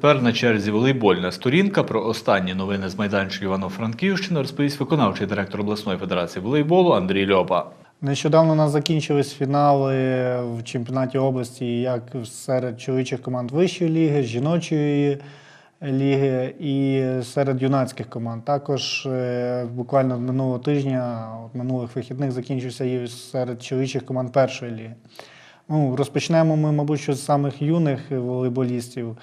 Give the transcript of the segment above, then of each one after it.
тепер на черзі волейбольна сторінка. Про останні новини з майданчика Івано-Франківщини розповість виконавчий директор обласної федерації волейболу Андрій Льопа. Нещодавно у нас закінчились фінали в чемпіонаті області як серед чоловічих команд вищої ліги, жіночої ліги і серед юнацьких команд. Також е, буквально минулого тижня, от минулих вихідних, закінчився і серед чоловічих команд першої ліги. Ну, розпочнемо ми, мабуть, що з самих юних волейболістів.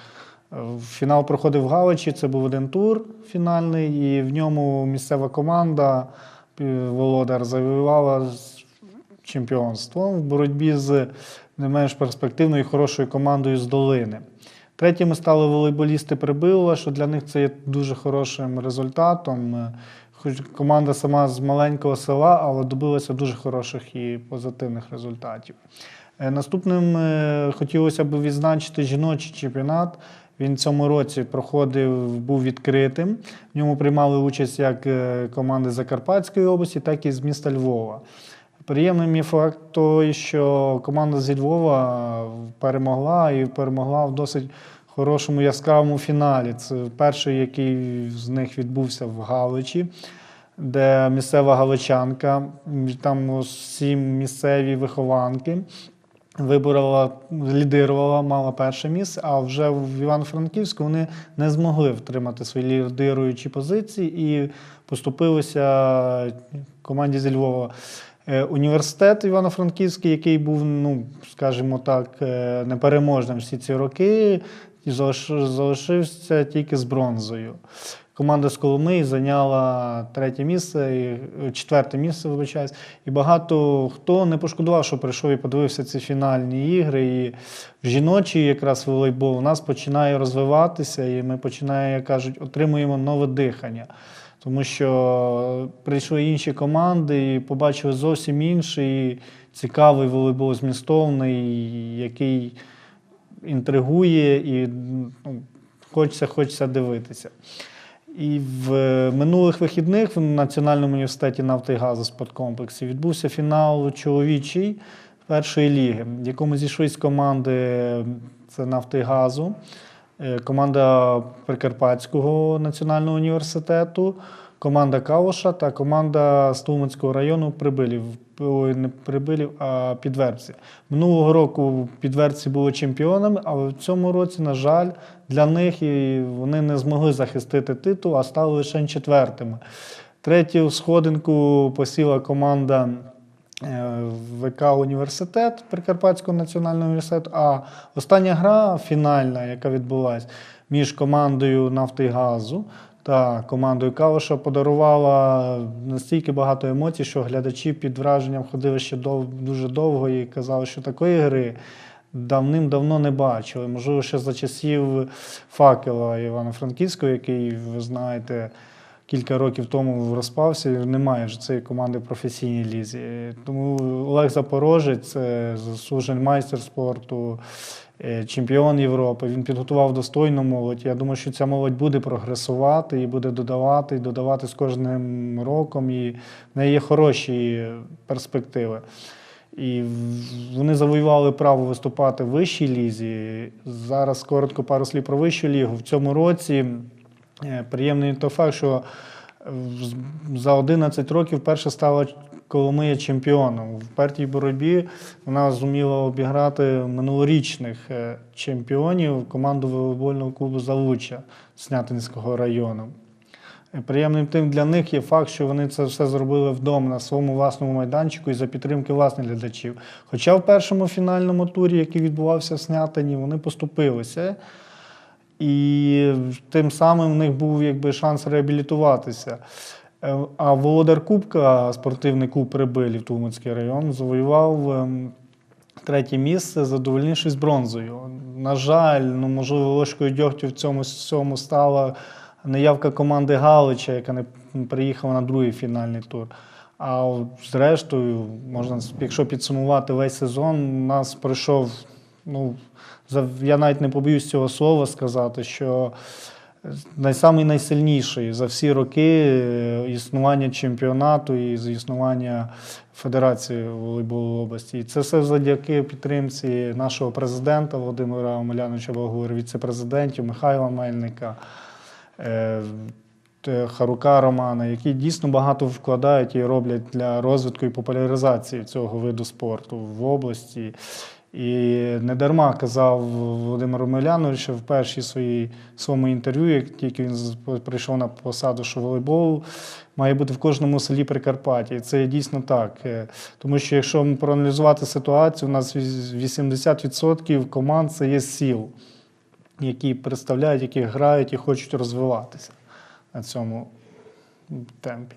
Фінал проходив в Галичі, це був один тур фінальний, і в ньому місцева команда Володар завоювала чемпіонством в боротьбі з не менш перспективною і хорошою командою з долини. Третіми стали волейболісти Прибилова, що для них це є дуже хорошим результатом. Хоч команда сама з маленького села, але добилася дуже хороших і позитивних результатів. Е, Наступним е, хотілося б відзначити жіночий чемпіонат. Він в цьому році проходив, був відкритим. В ньому приймали участь як е, команди Закарпатської області, так і з міста Львова. Приємним є факт той, що команда зі Львова перемогла і перемогла в досить хорошому яскравому фіналі. Це перший, який з них відбувся в Галичі, де місцева галичанка, там сім місцеві вихованки. Виборола, лідирувала, мала перше місце, а вже в Івано-Франківську вони не змогли втримати свої лідируючі позиції і поступилися команді зі Львова. Е, Університет Івано-Франківський, який був, ну, скажімо так, е, непереможним всі ці роки, залишився тільки з бронзою. Команда з Коломиї зайняла третє місце, і, е, четверте місце, вибачаюсь. І багато хто не пошкодував, що прийшов і подивився ці фінальні ігри. І в жіночий якраз волейбол у нас починає розвиватися, і ми починаємо, як кажуть, отримуємо нове дихання. Тому що прийшли інші команди і побачили зовсім інший цікавий волейбол змістовний, який інтригує і ну, хочеться, хочеться дивитися. І в минулих вихідних в Національному університеті нафти і газу спорткомплексі відбувся фінал чоловічий першої ліги, в якому зійшлись команди це нафти і газу, е, команда Прикарпатського національного університету, команда Калуша та команда Стулманського району Прибилів. Ой, не Прибилів, а Підвербці. Минулого року підвербці були чемпіонами, але в цьому році, на жаль, для них і вони не змогли захистити титул, а стали лише четвертими. Третю сходинку посіла команда е, ВК Університет Прикарпатського національного університету. А остання гра фінальна, яка відбулася між командою «Нафти і газу та командою Калоша подарувала настільки багато емоцій, що глядачі під враженням ходили ще дов, дуже довго і казали, що такої гри давним-давно не бачили. Можливо, ще за часів факела Івано-Франківського, який, ви знаєте, кілька років тому розпався, немає вже цієї команди професійній лізі. Тому Олег Запорожець, це заслужений майстер спорту, е, чемпіон Європи. Він підготував достойну молодь. Я думаю, що ця молодь буде прогресувати і буде додавати, і додавати з кожним роком. І в неї є хороші перспективи. І вони завоювали право виступати в вищій лізі. Зараз коротко пару слів про вищу лігу. В цьому році е, приємний той факт, що е, за 11 років перша стала Коломия чемпіоном. В пертій боротьбі вона зуміла обіграти минулорічних е, чемпіонів команду волейбольного клубу Залуччя Снятинського району. Е, Приємним тим для них є факт, що вони це все зробили вдома на своєму власному майданчику і за підтримки власних глядачів. Хоча в першому фінальному турі, який відбувався в Снятині, вони поступилися. І тим самим в них був якби шанс реабілітуватися. Е, А Володар Кубка, спортивний клуб Прибилів, Тулманський район, завоював ем, третє місце, задовольнившись бронзою. На жаль, ну можливо, ложкою дьогтю в цьому всьому стала неявка команди Галича, яка не приїхала на другий фінальний тур. А зрештою, можна, якщо підсумувати весь сезон, у нас пройшов, ну, я навіть не побоюсь цього слова сказати, що найсамий найсильніший за всі роки е, існування чемпіонату і з існування Федерації волейболу області. І це все завдяки підтримці нашого президента Володимира Омеляновича Болгура, віце-президентів Михайла Мельника. е, Харука Романа, які дійсно багато вкладають і роблять для розвитку і популяризації цього виду спорту в області. І не дарма казав Володимир Омелянович в першій своїй своєму інтерв'ю, як тільки він прийшов на посаду, що волейбол має бути в кожному селі Прикарпаття. Це дійсно так. Е, Тому що якщо проаналізувати ситуацію, у нас віс- 80% команд це є сіл, які представляють, які грають і хочуть розвиватися на цьому темпі.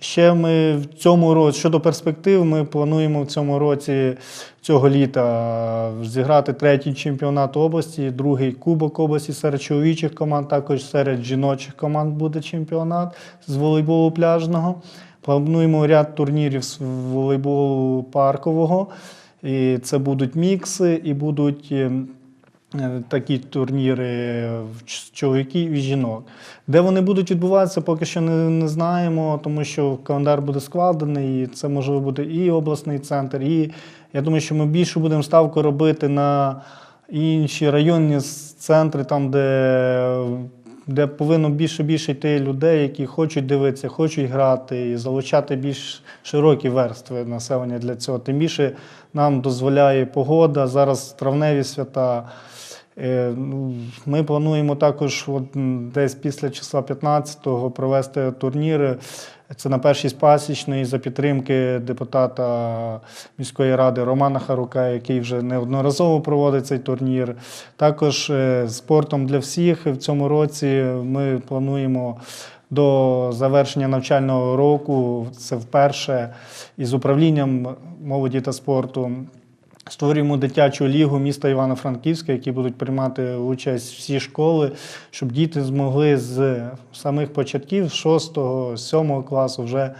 Ще ми в цьому році, щодо перспектив, ми плануємо в цьому році цього літа зіграти третій чемпіонат області, другий кубок області серед чоловічих команд, також серед жіночих команд буде чемпіонат з волейболу пляжного. Плануємо ряд турнірів з волейболу паркового. І це будуть мікси, і будуть ем, такі турніри чоловіків і жінок. Де вони будуть відбуватися, поки що не, не знаємо, тому що календар буде складений, і це може бути і обласний центр, і я думаю, що ми більше будемо ставку робити на інші районні центри, там, де, де повинно більше більше йти людей, які хочуть дивитися, хочуть грати і залучати більш широкі верстви населення для цього. Тим більше нам дозволяє погода, зараз травневі свята. Е, ну, Ми плануємо також от, десь після числа 15-го провести турніри. Це на першій з за підтримки депутата міської ради Романа Харука, який вже неодноразово проводить цей турнір. Також е, спортом для всіх в цьому році ми плануємо до завершення навчального року. Це вперше із управлінням молоді та спорту Створюємо дитячу лігу міста Івано-Франківська, які будуть приймати участь всі школи, щоб діти змогли з самих початків 6-7 класу вже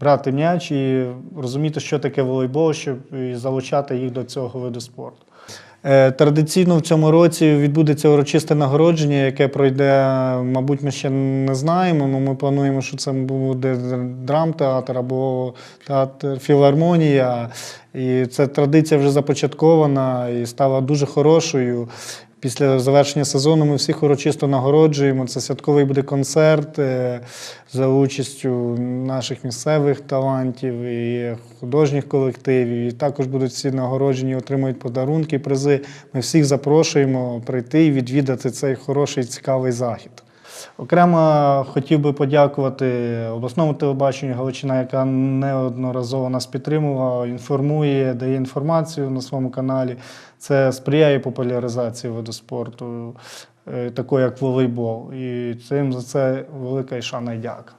брати м'яч і розуміти, що таке волейбол, щоб залучати їх до цього виду спорту. Е, Традиційно в цьому році відбудеться урочисте нагородження, яке пройде, мабуть, ми ще не знаємо. але ми плануємо, що це буде драмтеатр або театр філармонія. І ця традиція вже започаткована і стала дуже хорошою. Після завершення сезону ми всіх урочисто нагороджуємо. Це святковий буде концерт е, за участю наших місцевих талантів і художніх колективів. І також будуть всі нагороджені, отримують подарунки, призи. Ми всіх запрошуємо прийти і відвідати цей хороший цікавий захід. Окремо хотів би подякувати обласному телебаченню Галичина, яка неодноразово нас підтримувала, інформує, дає інформацію на своєму каналі. Це сприяє популяризації виду спорту, е, такої як волейбол. І цим за це велика і шана і дяка.